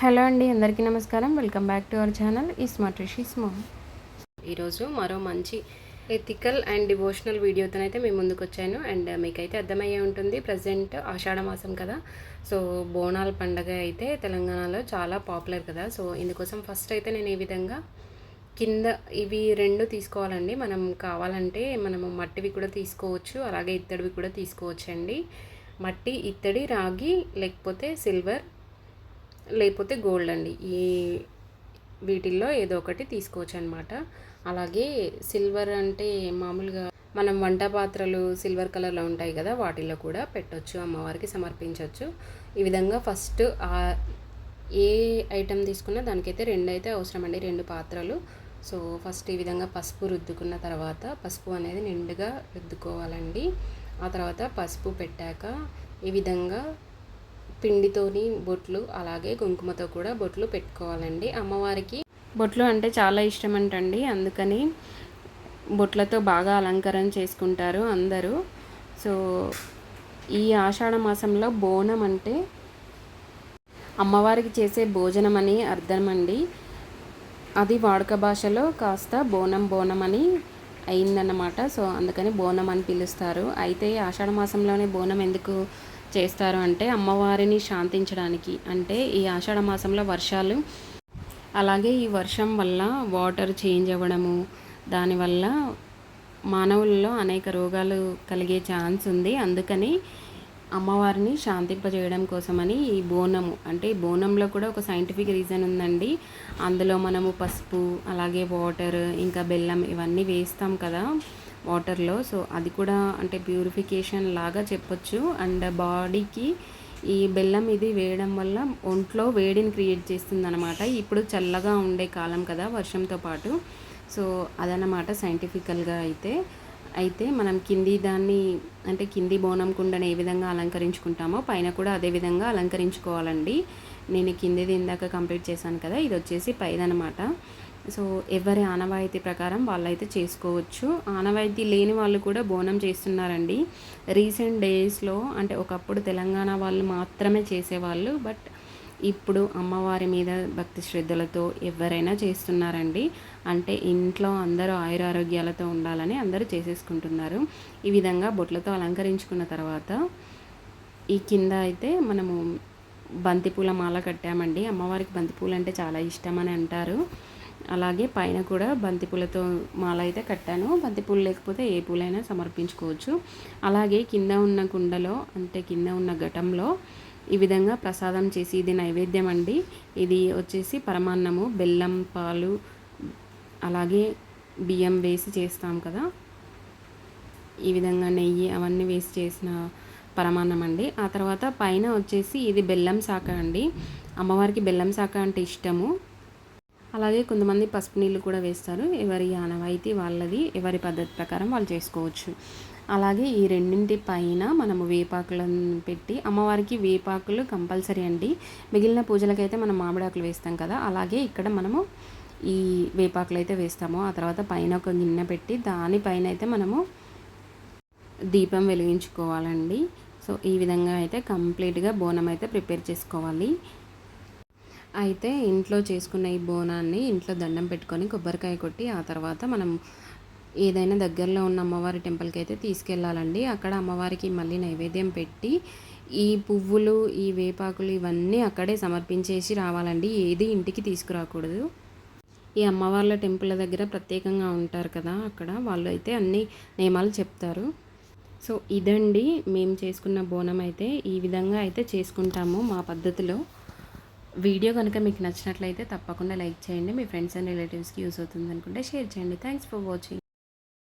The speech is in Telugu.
హలో అండి అందరికీ నమస్కారం. Welcome back to our channel. ఈ స్మార్ట్ రిషీస్ స్మో. ఈరోజు మరో మంచి ఎథికల్ అండ్ డివోషనల్ వీడియోతో అయితే మేము ముందుకు వచ్చాను. అండ్ uh, మీకైతే అర్థమయ్యే ఉంటుంది. ప్రజెంట్ ఆషాఢ మాసం కదా. సో బోనాల పండగ అయితే తెలంగాణలో చాలా పాపులర్ కదా. సో ఇందుకోసం ఫస్ట్ అయితే నేను ఈ విధంగా కింద ఇవి రెండు తీసుకోవాలండి. మనం కావాలంటే మనము మట్టివి కూడా తీసుకోవచ్చు. అలాగే ఇత్తడివి కూడా తీసుకోవచ్చు అండి మట్టి ఇత్తడి రాగి లేకపోతే సిల్వర్ లేకపోతే గోల్డ్ అండి. ఈ వీటిల్లో ఏదో ఒకటి తీసుకోవచ్చు అనమాట అలాగే సిల్వర్ అంటే మామూలుగా మనం వంట పాత్రలు సిల్వర్ కలర్లో ఉంటాయి కదా వాటిల్లో కూడా పెట్టొచ్చు అమ్మవారికి సమర్పించవచ్చు ఈ విధంగా ఫస్ట్ ఏ ఐటెం తీసుకున్నా దానికైతే రెండు అయితే అవసరం అండి రెండు పాత్రలు. సో ఫస్ట్ ఈ విధంగా పసుపు రుద్దుకున్న తర్వాత పసుపు అనేది నిండుగా రుద్దుకోవాలండి. ఆ తర్వాత పసుపు పెట్టాక ఈ విధంగా పిండితోని బొట్లు అలాగే కుంకుమతో కూడా బొట్లు పెట్టుకోవాలండి. అమ్మవారికి బొట్లు అంటే చాలా ఇష్టం అంటండి. అందుకని బొట్లతో బాగా అలంకరణ చేసుకుంటారు అందరూ. సో ఈ ఆషాఢ మాసంలో బోనం అంటే అమ్మవారికి చేసే భోజనం అని అర్థం అండి అది వాడుక భాషలో కాస్త బోనం బోనం అని అయిందన్నమాట. సో అందుకని బోనం అని పిలుస్తారు. అయితే ఆషాఢ మాసంలోనే బోనం ఎందుకు చేస్తారు అంటే అమ్మవారిని శాంతించడానికి. అంటే ఈ ఆషాఢ మాసంలో వర్షాలు అలాగే ఈ వర్షం వల్ల వాటర్ చేంజ్ అవ్వడము దానివల్ల మానవుల్లో అనేక రోగాలు కలిగే ఛాన్స్ ఉంది. అందుకని అమ్మవారిని శాంతింపజేయడం కోసమని ఈ బోనము అంటే ఈ బోనంలో కూడా ఒక సైంటిఫిక్ రీజన్ ఉందండి. అందులో మనము పసుపు అలాగే వాటర్ ఇంకా బెల్లం ఇవన్నీ వేస్తాం కదా. వాటర్లో. సో అది కూడా అంటే ప్యూరిఫికేషన్ లాగా చెప్పొచ్చు. అండ్ బాడీకి ఈ బెల్లం ఇది వేయడం వల్ల ఒంట్లో వేడిని క్రియేట్ చేస్తుంది అనమాట ఇప్పుడు చల్లగా ఉండే కాలం కదా వర్షంతో పాటు. సో అదనమాట సైంటిఫికల్గా అయితే. అయితే మనం కింది దాన్ని అంటే కింది బోనం కుండని ఏ విధంగా అలంకరించుకుంటామో పైన కూడా అదే విధంగా అలంకరించుకోవాలండి. నేను కిందిది ఇందాక కంప్లీట్ చేశాను కదా ఇది వచ్చేసి పైదనమాట సో ఎవరి ఆనవాయితీ ప్రకారం వాళ్ళైతే చేసుకోవచ్చు. ఆనవాయితీ లేని వాళ్ళు కూడా బోనం చేస్తున్నారండి. రీసెంట్ డేస్లో అంటే ఒకప్పుడు తెలంగాణ వాళ్ళు మాత్రమే చేసేవాళ్ళు. బట్ ఇప్పుడు అమ్మవారి మీద భక్తి శ్రద్ధలతో ఎవరైనా చేస్తున్నారండి. అంటే ఇంట్లో అందరూ ఆయురారోగ్యాలతో ఉండాలని అందరూ చేసేసుకుంటున్నారు. ఈ విధంగా బొట్లతో అలంకరించుకున్న తర్వాత ఈ కింద అయితే మనము బంతిపూల మాల కట్టామండి. అమ్మవారికి బంతిపూలు అంటే చాలా ఇష్టం అని అంటారు. అలాగే పైన కూడా బంతిపూలతో మాల అయితే కట్టాను. బంతిపూలు లేకపోతే ఏ పూలైనా సమర్పించుకోవచ్చు. అలాగే కింద ఉన్న కుండలో అంటే కింద ఉన్న ఘటంలో ఈ విధంగా ప్రసాదం చేసి ఇది నైవేద్యం అండి. ఇది వచ్చేసి పరమాన్నము బెల్లం పాలు అలాగే బియ్యం వేసి చేస్తాం కదా. ఈ విధంగా నెయ్యి అవన్నీ వేసి చేసిన పరమాన్నం అండి. ఆ తర్వాత పైన వచ్చేసి ఇది బెల్లం శాఖ అండి. అమ్మవారికి బెల్లం శాఖ అంటే ఇష్టము. అలాగే కొంతమంది పసుపు నీళ్ళు కూడా వేస్తారు. ఎవరి ఆనవాయితీ వాళ్ళది ఎవరి పద్ధతి ప్రకారం వాళ్ళు చేసుకోవచ్చు. అలాగే ఈ రెండింటి పైన మనము వేపాకులను పెట్టి అమ్మవారికి వేపాకులు కంపల్సరీ అండి. మిగిలిన పూజలకైతే మనం మామిడాకులు వేస్తాం కదా అలాగే ఇక్కడ మనము ఈ వేపాకులు అయితే వేస్తాము. ఆ తర్వాత పైన ఒక గిన్నె పెట్టి దానిపైన అయితే మనము దీపం వెలిగించుకోవాలండి. సో ఈ విధంగా అయితే కంప్లీట్గా బోనం అయితే ప్రిపేర్ చేసుకోవాలి. అయితే ఇంట్లో చేసుకున్న ఈ బోనాన్ని ఇంట్లో దండం పెట్టుకొని కొబ్బరికాయ కొట్టి ఆ తర్వాత మనం ఏదైనా దగ్గరలో ఉన్న అమ్మవారి టెంపుల్కి అయితే తీసుకెళ్ళాలండి. అక్కడ అమ్మవారికి మళ్ళీ నైవేద్యం పెట్టి ఈ పువ్వులు ఈ వేపాకులు ఇవన్నీ అక్కడే సమర్పించేసి రావాలండి. ఏది ఇంటికి తీసుకురాకూడదు. ఈ అమ్మవార్ల టెంపుల్ దగ్గర ప్రత్యేకంగా ఉంటారు కదా అక్కడ. వాళ్ళు అయితే అన్ని నియమాలు చెప్తారు. సో ఇదండి. మేము చేసుకున్న బోనం అయితే ఈ విధంగా అయితే చేసుకుంటాము మా పద్ధతిలో. వీడియో కనుక మీకు నచ్చినట్లయితే తప్పకుండా లైక్ చేయండి. మీ ఫ్రెండ్స్ అండ్ రిలేటివ్స్కి యూస్ అవుతుంది అనుకుంటే షేర్ చేయండి. Thanks for watching.